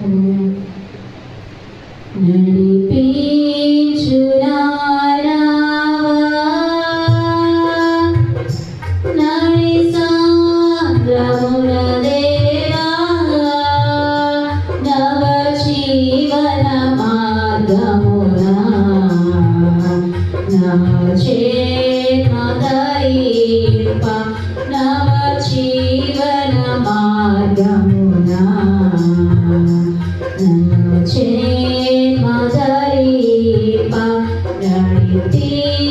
うん beauty.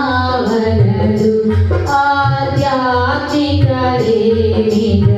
ಅಲ್ಲಾಡಿನವನದು ಆಧ್ಯಾತ್ಮಿಕ ದೇವಿಯ